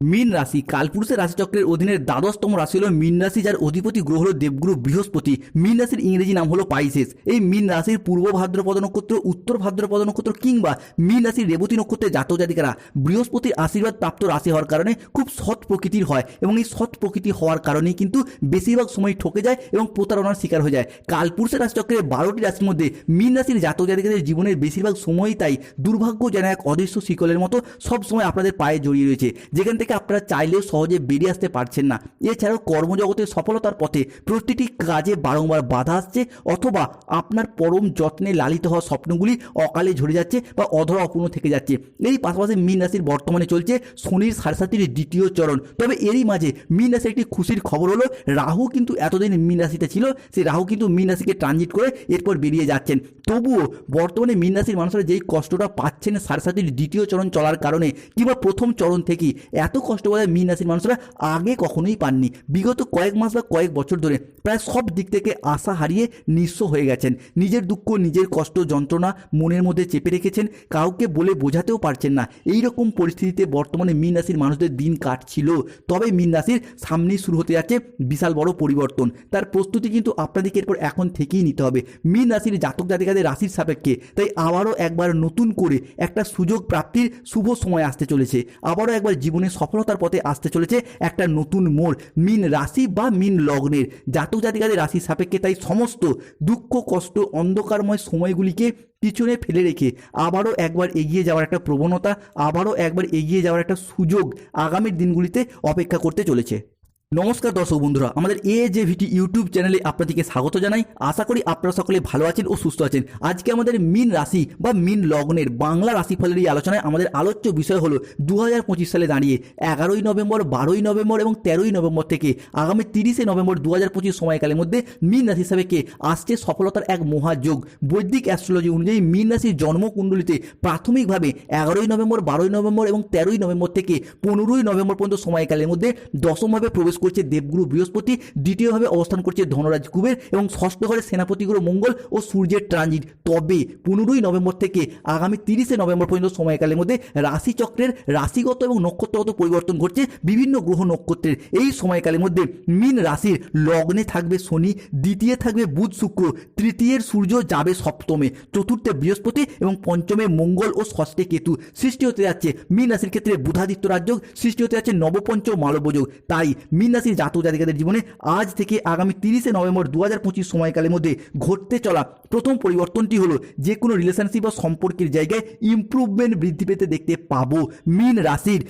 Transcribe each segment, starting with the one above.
মীন রাশি, কালপুরুষের রাশিচক্রের অধীনের দ্বাদশতম রাশি হলো মীন রাশি, যার অধিপতি গ্রহ হল দেবগুরু বৃহস্পতি। মীন রাশির ইংরেজি নাম হলো পাইসেস। এই মীন রাশির পূর্ব ভাদ্রপদ নক্ষত্র, উত্তর ভাদ্রপদ নক্ষত্র কিংবা মীন রাশির রেবতী নক্ষত্রের জাতক জাতিকারা বৃহস্পতির আশীর্বাদ প্রাপ্ত রাশি হওয়ার কারণে খুব সৎ প্রকৃতির হয় এবং এই সৎ প্রকৃতি হওয়ার কারণেই কিন্তু বেশিরভাগ সময় ঠকে যায় এবং প্রতারণার শিকার হয়ে যায়। কালপুরুষের রাশিচক্রের বারোটি রাশির মধ্যে মীন রাশির জাতক জাতিকাদের জীবনের বেশিরভাগ সময়ই তাই দুর্ভাগ্য যেন এক অদৃশ্য শিকলের মতো সব সময় আপনাদের পায়ে জড়িয়ে রয়েছে। যেখান থেকে আপনারা চাইলেও সহজে বেরিয়ে আসতে পারছেন না। এছাড়াও কর্মজগতের সফলতার পথে প্রতিটি কাজে বারংবার বাধা আসছে অথবা আপনার পরম যত্নে লালিত হওয়া স্বপ্নগুলি অকালে ঝরে যাচ্ছে বা অধরা অপূর্ণ থেকে যাচ্ছে। এরই পাশাপাশি মীন রাশির বর্তমানে চলছে শনির সাড়ে সাতির দ্বিতীয় চরণ। তবে এরই মাঝে মীন রাশির একটি খুশির খবর হলো, রাহু কিন্তু এতদিন মীন রাশিতে ছিল সেই রাহু কিন্তু মীন রাশিকে ট্রানজিট করে এরপর বেরিয়ে যাচ্ছেন। তবুও বর্তমানে মীন রাশির মানুষরা যেই কষ্টটা পাচ্ছেন সাড়ে সাতির দ্বিতীয় চরণ চলার কারণে কিংবা প্রথম চরণ থেকেই এত কষ্ট বোধ মীন রাশির মানুষরা আগে কখনোই পাননি। বিগত কয়েক মাস বা কয়েক বছর ধরে প্রায় সব দিক থেকে আশা হারিয়ে নিঃস্ব হয়ে গেছেন। নিজের দুঃখ, নিজের কষ্ট, যন্ত্রণা মনের মধ্যে চেপে রেখেছেন, কাউকে বলে বোঝাতেও পারছেন না। এই রকম পরিস্থিতিতে বর্তমানে মীন রাশির মানুষদের দিন কাটছিল। তবে মীন রাশির সামনেই শুরু হতে যাচ্ছে বিশাল বড় পরিবর্তন। তার প্রস্তুতি কিন্তু আপনাদেরকে এরপর এখন থেকেই নিতে হবে। মীন রাশির জাতক জাতিকাদের রাশির সাপেক্ষে। তাই আবারও একবার নতুন করে একটা সুযোগ প্রাপ্তির শুভ সময় আসতে চলেছে। আবারও একবার জীবনে সফলতার পথে আসতে চলেছে একটা নতুন মোড়, মিন রাশি বা মিন লগ্নের। জাতক জাতিকাদের রাশির সাপেক্ষে তাই সমস্ত দুঃখ, কষ্ট, অন্ধকারময় সময়গুলিকে পিছনে ফেলে রেখে আবারও একবার এগিয়ে যাওয়ার একটা প্রবণতা, আবারও একবার এগিয়ে যাওয়ার একটা সুযোগ আগামীর দিনগুলিতে অপেক্ষা করতে চলেছে। নমস্কার দর্শক বন্ধুরা, আমাদের এ যে ভিটি ইউটিউব চ্যানেলে আপনাদেরকে স্বাগত জানাই। আশা করি আপনারা সকলে ভালো আছেন ও সুস্থ আছেন। আজকে আমাদের মিন রাশি বা মিন লগ্নের বাংলা রাশিফলের এই আলোচনায় আমাদের আলোচ্য বিষয় হলো দু পঁচিশ সালে দাঁড়িয়ে এগারোই নভেম্বর, বারোই নভেম্বর এবং তেরোই নভেম্বর থেকে আগামী তিরিশে নভেম্বর দু হাজার পঁচিশ সময়কালের মধ্যে মিন রাশি হিসাবে কে আসছে সফলতার এক মহাযোগ। বৈদিক অ্যাস্ট্রোলজি অনুযায়ী মিন রাশির জন্মকুণ্ডলিতে প্রাথমিকভাবে এগারোই নভেম্বর, বারোই নভেম্বর এবং তেরোই নভেম্বর থেকে পনেরোই নভেম্বর পর্যন্ত সময়কালের মধ্যে দশমভাবে প্রবেশ করছে দেবগুরু বৃহস্পতি, দ্বিতীয়ভাবে অবস্থান করছে ধনরাজ কুবের এবং ষষ্ঠ ঘরে সেনাপতি গ্রহ মঙ্গল ও সূর্যের ট্রানজিট। তবে পনেরোই নভেম্বর থেকে আগামী তিরিশে নভেম্বর পর্যন্ত সময়কালের মধ্যে রাশিচক্রের রাশিগত এবং নক্ষত্রগত পরিবর্তন ঘটছে বিভিন্ন গ্রহ নক্ষত্রের। এই সময়কালের মধ্যে মিন রাশির লগ্নে থাকবে শনি, দ্বিতীয় থাকবে বুধ শুক্র, তৃতীয়ের সূর্য যাবে সপ্তমে, চতুর্থে বৃহস্পতি এবং পঞ্চমে মঙ্গল ও ষষ্ঠে কেতু। সৃষ্টি হতে যাচ্ছে মিন রাশির ক্ষেত্রে বুধাদিত্য রাজ্য সৃষ্টি হতে যাচ্ছে নবপঞ্চ মালবযোগ তাই মিন রাশির জাতক জাতিকাদের জীবনে আজ থেকে আগামী তিরিশে নভেম্বর দু হাজার পঁচিশ সময়কালের মধ্যে ঘটতে চলা প্রথম পরিবর্তনটি হলো যে কোনো রিলেশনশিপ বা সম্পর্কের জায়গায় ইম্প্রুভমেন্ট বৃদ্ধি পেতে দেখতে পাবো। মিন রাশির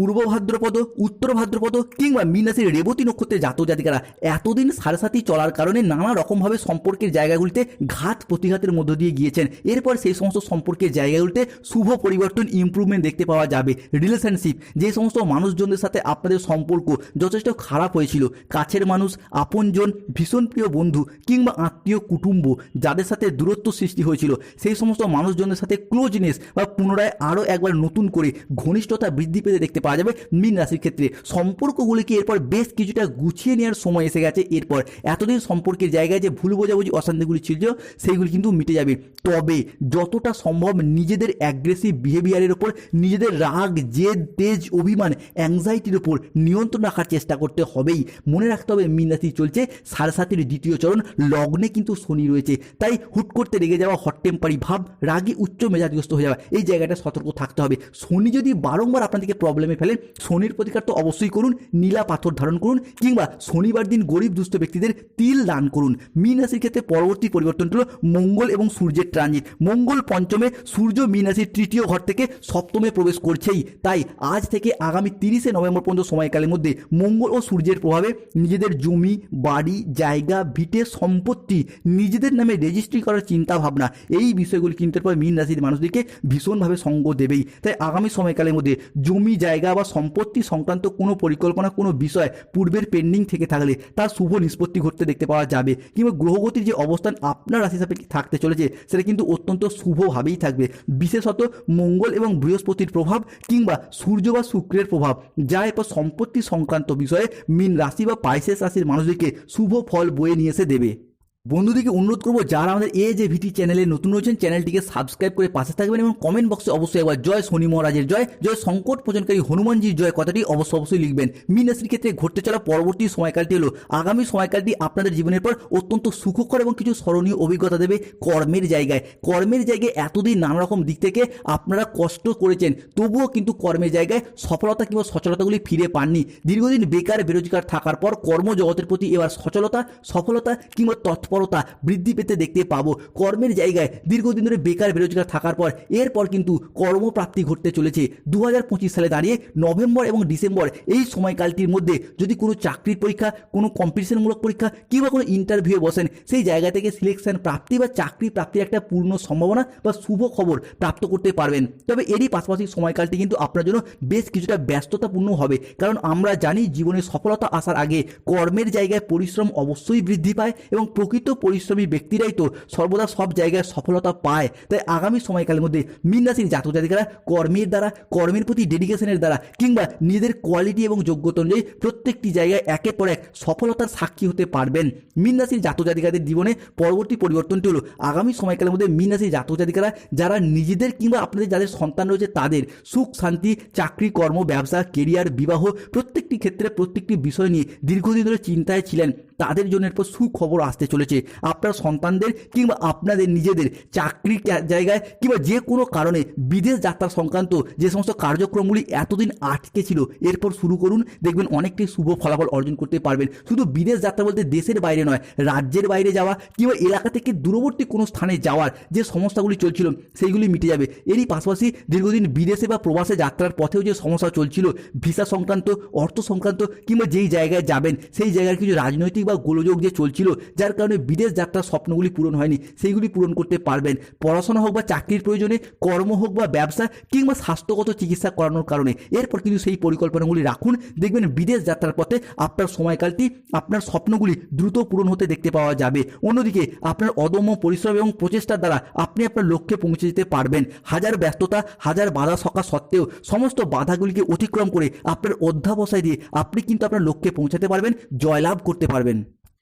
পূর্ব ভাদ্রপদ, উত্তর ভাদ্রপদ কিংবা মিনাসের রেবতী নক্ষত্রের জাতক জাতিকারা এতদিন সাড়ে সাথী চলার কারণে নানা রকমভাবে সম্পর্কের জায়গাগুলিতে ঘাত প্রতিঘাতের মধ্য দিয়ে গিয়েছেন। এরপর সেই সমস্ত সম্পর্কের জায়গাগুলিতে শুভ পরিবর্তন ইমপ্রুভমেন্ট দেখতে পাওয়া যাবে। রিলেশনশিপ যে সমস্ত মানুষজনদের সাথে আপনাদের সম্পর্ক যথেষ্ট খারাপ হয়েছিল। কাছের মানুষ, আপনজন, ভীষণ প্রিয় বন্ধু কিংবা আত্মীয়, কুটুম্ব যাদের সাথে দূরত্ব সৃষ্টি হয়েছিল, সেই সমস্ত মানুষজনের সাথে ক্লোজনেস বা পুনরায় আরও একবার নতুন করে ঘনিষ্ঠতা বৃদ্ধি পেতে দেখতে পাওয়া যাবে মীন রাশির ক্ষেত্রে। সম্পর্কগুলিকে এরপর বেশ কিছুটা গুছিয়ে নেওয়ার সময় এসে গেছে। এরপর এতদিন সম্পর্কের জায়গায় যে ভুল বোঝাবুঝি, অশান্তিগুলি ছিল সেইগুলি কিন্তু মিটে যাবে। তবে যতটা সম্ভব নিজেদের অ্যাগ্রেসিভ বিহেভিয়ারের ওপর, নিজেদের রাগ, জেদ, তেজ, অভিমান অ্যাংজাইটির ওপর নিয়ন্ত্রণ রাখার চেষ্টা করতে হবেই। মনে রাখতে হবে মীন রাশি চলছে। সাড়ে সাতের দ্বিতীয় চরণ, লগ্নে কিন্তু শনি রয়েছে। তাই হুট করতে রেগে যাওয়া হট টেম্পারি ভাব, রাগে, উচ্চ মেজাজগ্রস্ত হয়ে যাওয়া, এই জায়গাটা সতর্ক থাকতে হবে। শনি যদি বারংবার আপনাদেরকে প্রবলেমে ফেলেন শনির প্রতিকার তো অবশ্যই করুন, নীলা পাথর ধারণ করুন, কিংবা শনিবার দিন গরিব দুস্থ ব্যক্তিদের তিল দান করুন। মীন রাশির ক্ষেত্রে পরবর্তী পরিবর্তনটি হলো মঙ্গল এবং সূর্যের ট্রানজিট মঙ্গল পঞ্চমে সূর্য মীন রাশির তৃতীয় ঘর থেকে সপ্তমে প্রবেশ করছেই। তাই আজ থেকে আগামী তিরিশে নভেম্বর পর্যন্ত সময়কালের মধ্যে মঙ্গল ও সূর্যের প্রভাবে নিজেদের জমি, বাড়ি, জায়গা, ভিটে, সম্পত্তি নিজেদের নামে রেজিস্ট্রি করার চিন্তা ভাবনা এই বিষয়গুলি কিন্তু পর মীন রাশির মানুষদেরকে ভীষণভাবে সঙ্গ দেবেই। তাই আগামী সময়কালের মধ্যে জমি, জায়গা বা সম্পত্তি সংক্রান্ত কোনো পরিকল্পনা, কোনো বিষয় পূর্বের পেন্ডিং থেকে থাকলে তার শুভ নিষ্পত্তি ঘটতে দেখতে পাওয়া যাবে। কিংবা গ্রহগতির যে অবস্থান আপনার রাশি সাপেক্ষে থাকতে চলেছে, সেটা কিন্তু অত্যন্ত শুভভাবেই থাকবে। বিশেষত মঙ্গল এবং বৃহস্পতির প্রভাব কিংবা সূর্য বা শুক্রের প্রভাব, যা এরপর সম্পত্তি সংক্রান্ত বিষয়ে মিন রাশি বা পাইসেস রাশির মানুষদেরকে শুভ ফল বয়ে নিয়ে এসে দেবে। বন্ধুদেরকে অনুরোধ করব, যারা আমাদের এ যে ভিটি চ্যানেলে নতুন রয়েছেন, চ্যানেলটিকে সাবস্ক্রাইব করে পাশে থাকবেন এবং কমেন্ট বক্সে অবশ্যই একবার জয় শনি মহারাজের জয় জয় সংকট প্রচনকারী হনুমানজির জয় কথাটি অবশ্য অবশ্যই লিখবেন। মিন রাশির ক্ষেত্রে ঘটতে চলা পরবর্তী সময়কালটি হলো, আগামী সময়কালটি আপনাদের জীবনের পর অত্যন্ত সুখকর এবং কিছু স্মরণীয় অভিজ্ঞতা দেবে কর্মের জায়গায়। কর্মের জায়গায় এতদিন নানা রকম দিক থেকে আপনারা কষ্ট করেছেন, তবুও কিন্তু কর্মের জায়গায় সফলতা কিংবা সচলতাগুলি ফিরে পাননি। দীর্ঘদিন বেকার, বেরোজগার থাকার পর কর্মজগতের প্রতি এবার সচলতা, সফলতা কিংবা তৎপরতা বৃদ্ধি পেতে দেখতে পাবো। কর্মের জায়গায় দীর্ঘদিন ধরে বেকার বেরোজগার থাকার পর এরপর কিন্তু কর্মপ্রাপ্তি ঘটতে চলেছে। দু হাজার পঁচিশ সালে দাঁড়িয়ে নভেম্বর এবং ডিসেম্বর এই সময়কালটির মধ্যে যদি কোনো চাকরির পরীক্ষা, কোনো কম্পিটিশনমূলক পরীক্ষা কিংবা কোনো ইন্টারভিউয়ে বসেন, সেই জায়গা থেকে সিলেকশন প্রাপ্তি বা চাকরি প্রাপ্তির একটা পূর্ণ সম্ভাবনা বা শুভ খবর প্রাপ্ত করতে পারবেন। তবে এরই পাশাপাশি সময়কালটি কিন্তু আপনার জন্য বেশ কিছুটা ব্যস্ততাপূর্ণ হবে। কারণ আমরা জানি জীবনে সফলতা আসার আগে কর্মের জায়গায় পরিশ্রম অবশ্যই বৃদ্ধি পায় এবং প্রকৃত পরিশ্রমী ব্যক্তিরাই তো সর্বদা সব জায়গায় সফলতা পায়। তাই আগামী সময়কালের মধ্যে মীন রাশির জাতক জাতিকারা কর্মের দ্বারা, কর্মের প্রতি ডেডিকেশনের দ্বারা কিংবা নিজেদের কোয়ালিটি এবং যোগ্যতা অনুযায়ী প্রত্যেকটি জায়গায় একের পর এক সফলতার সাক্ষী হতে পারবেন। মীন রাশির জাতক জাতিকাদের জীবনে পরবর্তী পরিবর্তনটি হলো আগামী সময়কালের মধ্যে মীন রাশির জাতক জাতিকারা যারা নিজেদের কিংবা আপনাদের যাদের সন্তান রয়েছে তাদের সুখ, শান্তি, চাকরি, কর্ম, ব্যবসা কেরিয়ার বিবাহ প্রত্যেকটি ক্ষেত্রে প্রত্যেকটি বিষয় নিয়ে দীর্ঘদিন ধরে চিন্তায় ছিলেন। তাদের জন্য এরপর সুখবর আসতে চলেছে। আপনার সন্তানদের কিংবা আপনাদের নিজেদের চাকরি জায়গায় কিংবা যে কোনো কারণে বিদেশ যাত্রা সংক্রান্ত যে সমস্ত কার্যক্রমগুলি এতদিন আটকে ছিল, এরপর শুরু করুন, দেখবেন অনেকটাই শুভ ফলাফল অর্জন করতে পারবেন। শুধু বিদেশ যাত্রা বলতে দেশের বাইরে নয়, রাজ্যের বাইরে যাওয়া কিংবা এলাকা থেকে দূরবর্তী কোনো স্থানে যাওয়ার যে সমস্যাগুলি চলছিল, সেইগুলি মিটে যাবে। এরই পাশাপাশি দীর্ঘদিন বিদেশে বা প্রবাসে যাত্রার পথেও যে সমস্যা চলছিল, ভিসা সংক্রান্ত, অর্থ সংক্রান্ত কিংবা যেই জায়গায় যাবেন, সেই জায়গার কিছু রাজনৈতিক বা গোলযোগ যে চলছিল, যার কারণে বিদেশ যাত্রার স্বপ্নগুলি পূরণ হয়নি, সেইগুলি পূরণ করতে পারবেন। পড়াশোনা হোক বা চাকরির প্রয়োজনে, কর্ম হোক বা ব্যবসা কিংবা স্বাস্থ্যগত চিকিৎসা করানোর কারণে, এরপর কিন্তু সেই পরিকল্পনাগুলি রাখুন। দেখবেন বিদেশ যাত্রার পথে আপনার সময়কালটি, আপনার স্বপ্নগুলি দ্রুত পূরণ হতে দেখতে পাওয়া যাবে। অন্যদিকে, আপনার অদম্য পরিশ্রম এবং প্রচেষ্টার দ্বারা আপনি আপনার লক্ষ্যে পৌঁছে যেতে পারবেন। হাজার ব্যস্ততা, হাজার বাধা সকা সত্ত্বেও সমস্ত বাধাগুলিকে অতিক্রম করে আপনার অধ্যাবসায় দিয়ে আপনি কিন্তু আপনার লক্ষ্যে পৌঁছাতে পারবেন, জয়লাভ করতে পারবেন।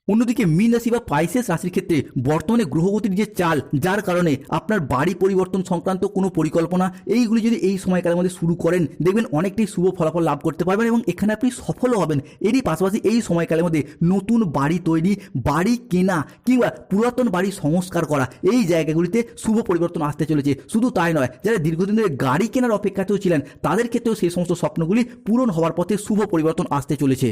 অন্যদিকে মীন রাশি বা পাইসেস রাশির ক্ষেত্রে বর্তমানে গ্রহগতির যে চাল, যার কারণে আপনার বাড়ি পরিবর্তন সংক্রান্ত কোনো পরিকল্পনা, এইগুলি যদি এই সময়কালের মধ্যে শুরু করেন, দেখবেন অনেকটাই শুভ ফলাফল লাভ করতে পারবেন এবং এখানে আপনি সফলও হবেন। এরই পাশাপাশি এই সময়কালের মধ্যে নতুন বাড়ি তৈরি, বাড়ি কেনা কিংবা পুরাতন বাড়ি সংস্কার করা, এই জায়গাগুলিতে শুভ পরিবর্তন আসতে চলেছে। শুধু তাই নয়, যারা দীর্ঘদিন ধরে গাড়ি কেনার অপেক্ষাতেও ছিলেন, তাদের ক্ষেত্রেও সেই সমস্ত স্বপ্নগুলি পূরণ হওয়ার পথে শুভ পরিবর্তন আসতে চলেছে।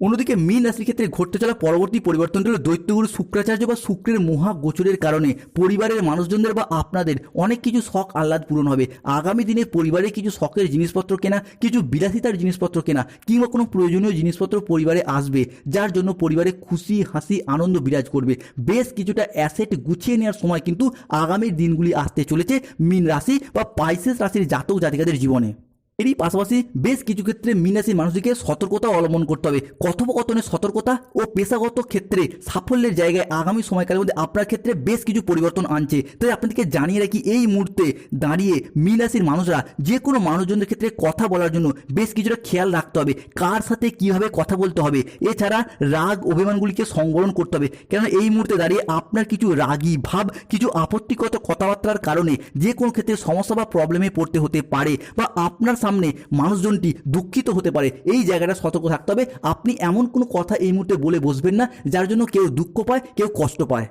অন্যদিকে মীন রাশির ক্ষেত্রে ঘটতে চলা পরবর্তী পরিবর্তনটি হল দৈত্যগুরু শুক্রাচার্য বা শুক্রের মহা গোচরের কারণে পরিবারের মানুষজনদের বা আপনাদের অনেক কিছু শখ আহ্লাদ পূরণ হবে। আগামী দিনে পরিবারে কিছু শখের জিনিসপত্র কেনা, কিছু বিলাসিতার জিনিসপত্র কেনা কিংবা কোনো প্রয়োজনীয় জিনিসপত্র পরিবারে আসবে, যার জন্য পরিবারে খুশি, হাসি, আনন্দ বিরাজ করবে। বেশ কিছুটা অ্যাসেট গুছিয়ে নেওয়ার সময় কিন্তু আগামী দিনগুলি আসতে চলেছে মীন রাশি বা পাইসেস রাশির জাতক জাতিকাদের জীবনে। এরই পাশাপাশি বেশ কিছু ক্ষেত্রে মিনাসির মানুষদেরকে সতর্কতা অবলম্বন করতে হবে। কথোপকথনের সতর্কতা ও পেশাগত ক্ষেত্রে সাফল্যের জায়গায় আগামী সময়কালের মধ্যে আপনার ক্ষেত্রে বেশ কিছু পরিবর্তন আনছে। তাই আপনাদেরকে জানিয়ে রাখি, এই মুহূর্তে দাঁড়িয়ে মিনাসির মানুষরা যে কোনো মানুষজনদের ক্ষেত্রে কথা বলার জন্য বেশ কিছুটা খেয়াল রাখতে হবে। কার সাথে কীভাবে কথা বলতে হবে? এছাড়া রাগ অভিমানগুলিকে সংবরণ করতে হবে। কেন এই মুহূর্তে দাঁড়িয়ে আপনার কিছু রাগী ভাব, কিছু আপত্তিগত কথাবার্তার কারণে যে কোনো ক্ষেত্রে সমস্যা বা প্রবলেমে পড়তে হতে পারে বা আপনার সামনে মানুষজনটি দুঃখিত হতে পারে। এই জায়গাটা সতর্ক থাকতে হবে। আপনি এমন কোনো কথা এই মুহূর্তে বলে বসবেন না, যার জন্য কেউ দুঃখ পায়, কেউ কষ্ট পায়।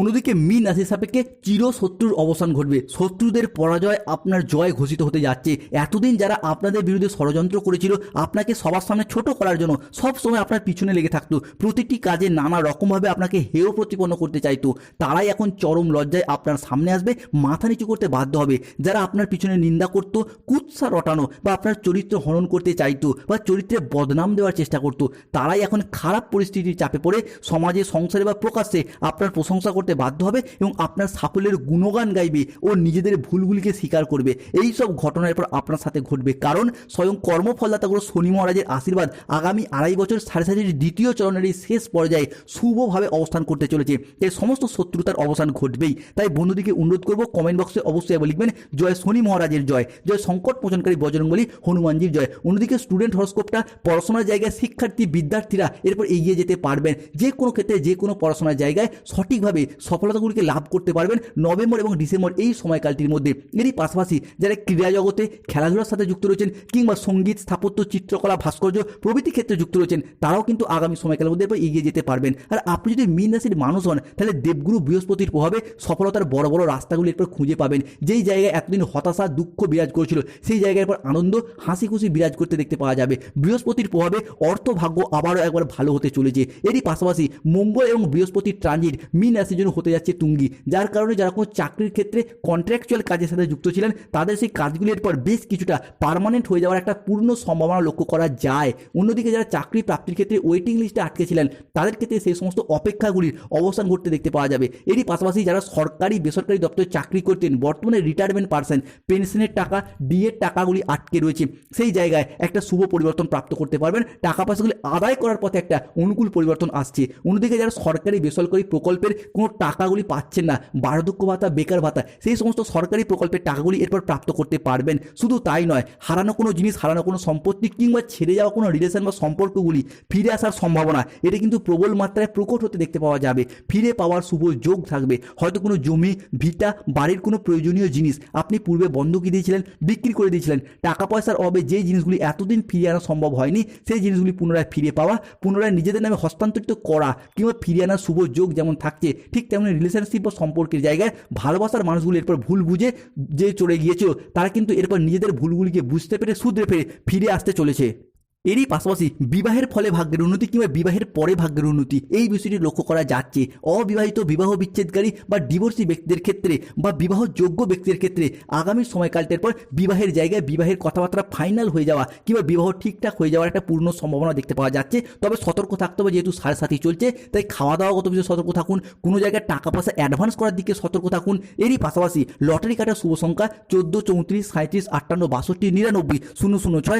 অন্যদিকে মিন রাশি সাপেক্ষে চির শত্রুর অবসান ঘটবে। শত্রুদের পরাজয় আপনার জয় ঘোষিত হতে যাচ্ছে। এতদিন যারা আপনাদের বিরুদ্ধে ষড়যন্ত্র করেছিল, আপনাকে সবার সামনে ছোট করার জন্য সব সময় আপনার পিছনে লেগে থাকতো। প্রতিটি কাজে নানা রকমভাবে আপনাকে হেয় প্রতিপন্ন করতে চাইতো। তারাই এখন চরম লজ্জায় আপনার সামনে আসবে, মাথা নিচু করতে বাধ্য হবে। যারা আপনার পিছনে নিন্দা করতো, কুৎসা রটানো বা আপনার চরিত্র হনন করতে চাইতো বা চরিত্রে বদনাম দেওয়ার চেষ্টা করতো, তারাই এখন খারাপ পরিস্থিতির চাপে পড়ে সমাজে, সংসারে বা প্রকাশ্যে আপনার প্রশংসা করতে করতে বাধ্য হবে এবং আপনার সাফল্যের গুণগান গাইবে ও নিজেদের ভুলগুলিকে স্বীকার করবে। এই সব ঘটনার পর আপনার সাথে ঘটবে। কারণ স্বয়ং কর্মফলদাতা গুরু শনি মহারাজের আশীর্বাদ আগামী আড়াই বছর সাড়ে সাতির দ্বিতীয় চরণের এই শেষ পর্যায়ে শুভভাবে অবস্থান করতে চলেছে। তাই সমস্ত শত্রুতার অবসান ঘটবেই। তাই বন্ধুদিকে অনুরোধ করব কমেন্ট বক্সে অবশ্যই লিখবেন, জয় শনি মহারাজের জয় জয় সংকট মোচনকারী বজরঙ্গলী হনুমানজির জয়। অন্যদিকে স্টুডেন্ট হরস্কোপটা পড়াশোনার জায়গায় শিক্ষার্থী, বিদ্যার্থীরা এরপর এগিয়ে যেতে পারবেন। যে কোনো ক্ষেত্রে যে কোনো পড়াশোনার জায়গায় সঠিকভাবে সফলতাগুলিকে লাভ করতে পারবেন নভেম্বর এবং ডিসেম্বর এই সময়কালটির মধ্যে। এরই পাশাপাশি যারা ক্রীড়া জগতে খেলাধুলার সাথে যুক্ত রয়েছেন কিংবা সংগীত, স্থাপত্য, চিত্রকলা, ভাস্কর্য প্রভৃতি ক্ষেত্রে যুক্ত রয়েছেন, তারাও কিন্তু আগামী সময়কালের মধ্যে এরপর এগিয়ে যেতে পারবেন। আর আপনি যদি মীন রাশির মানুষ হন, তাহলে দেবগুরু বৃহস্পতির প্রভাবে সফলতার বড় বড় রাস্তাগুলি এরপর খুঁজে পাবেন। যেই জায়গায় এতদিন হতাশা, দুঃখ বিরাজ করেছিল, সেই জায়গায় পর আনন্দ হাসি খুশি বিরাজ করতে দেখতে পাওয়া যাবে। বৃহস্পতির প্রভাবে অর্থ ভাগ্য আবারও একবার ভালো হতে চলেছে। এরই পাশাপাশি মঙ্গল এবং বৃহস্পতির ট্রানজিট মীন রাশির হতে যাচ্ছে তুঙ্গি। যার কারণে যারা কোনো চাকরির ক্ষেত্রে কন্ট্রাকচুয়াল কাজের সাথে যুক্ত ছিলেন, তাদের সেই কাজগুলির পর বেশ কিছুটা পার্মানেন্ট হয়ে যাওয়ার একটা পূর্ণ সম্ভাবনা লক্ষ্য করা যায়। অন্যদিকে যারা চাকরি প্রাপ্তির ক্ষেত্রে ওয়েটিং লিস্টে আটকে ছিলেন, তাদের ক্ষেত্রে সেই সমস্ত অপেক্ষাগুলির অবস্থান ঘটতে দেখতে পাওয়া যাবে। এরই পাশাপাশি যারা সরকারি বেসরকারি দপ্তরে চাকরি করতেন, বর্তমানে রিটায়ারমেন্ট পার্সন পেনশনের টাকা ডিএর টাকাগুলি আটকে রয়েছে। সেই জায়গায় একটা শুভ পরিবর্তন প্রাপ্ত করতে পারবেন। টাকা পয়সাগুলি আদায় করার পথে একটা অনুকূল পরিবর্তন আসছে। অন্যদিকে যারা সরকারি বেসরকারি প্রকল্পের কোনো টাকাগুলি পাচ্ছেন না। বার্ধক্য ভাতা, বেকার ভাতা, সেই সমস্ত সরকারি প্রকল্পের টাকাগুলি এরপর প্রাপ্ত করতে পারবেন। শুধু তাই নয়, হারানো কোনো জিনিস, হারানো কোনো সম্পত্তি কিংবা ছেড়ে যাওয়া কোনো রিলেশন বা সম্পর্কগুলি ফিরে আসার সম্ভাবনা, এটা কিন্তু প্রবল মাত্রায় প্রকট হতে দেখতে পাওয়া যাবে। ফিরে পাওয়ার শুভ যোগ থাকবে। হয়তো কোনো জমি, ভিটা, বাড়ির কোনো প্রয়োজনীয় জিনিস আপনি পূর্বে বন্ধকি দিয়েছিলেন, বিক্রি করে দিয়েছিলেন। টাকা পয়সার অভাবে যে জিনিসগুলি এতদিন ফিরিয়ে আনা সম্ভব হয়নি, সেই জিনিসগুলি পুনরায় ফিরে পাওয়া, পুনরায় নিজেদের নামে হস্তান্তরিত করা কিংবা ফিরিয়ে আনার শুভ যোগ যেমন থাকছে ঠিক তেমনি রিলেশনশিপ বা সম্পর্কের জায়গায় ভালোবাসার মানুষগুলি এরপর ভুল বুঝে যে চলে গিয়েছিল, তারা কিন্তু এরপর নিজেদের ভুলগুলিকে বুঝতে পেরে শুধরে পেরে ফিরে আসতে চলেছে। এরই পাশাপাশি বিবাহের ফলে ভাগ্যের উন্নতি কিংবা বিবাহের পরে ভাগ্যের উন্নতি, এই বিষয়টি লক্ষ্য করা যাচ্ছে। অবিবাহিত বিবাহ বিচ্ছেদকারী বা ডিভোর্সি ব্যক্তিদের ক্ষেত্রে বা বিবাহযোগ্য ব্যক্তিদের ক্ষেত্রে আগামী সময়কালটার পর বিবাহের জায়গায় বিবাহের কথাবার্তা ফাইনাল হয়ে যাওয়া কিংবা বিবাহ ঠিকঠাক হয়ে যাওয়ার একটা পূর্ণ সম্ভাবনা দেখতে পাওয়া যাচ্ছে। তবে সতর্ক থাকতে হবে যেহেতু সাড়ে সাথী চলছে, তাই খাওয়া দাওয়াগত বিষয়ে সতর্ক থাকুন, কোনো জায়গায় টাকা পয়সা অ্যাডভান্স করার দিকে সতর্ক থাকুন। এরই পাশাপাশি লটারি কাটার শুভ সংখ্যা চোদ্দ, চৌত্রিশ সাঁত্রিশ আটান্ন, বাষট্টি, নিরানব্বই, শূন্য শূন্য, ছয়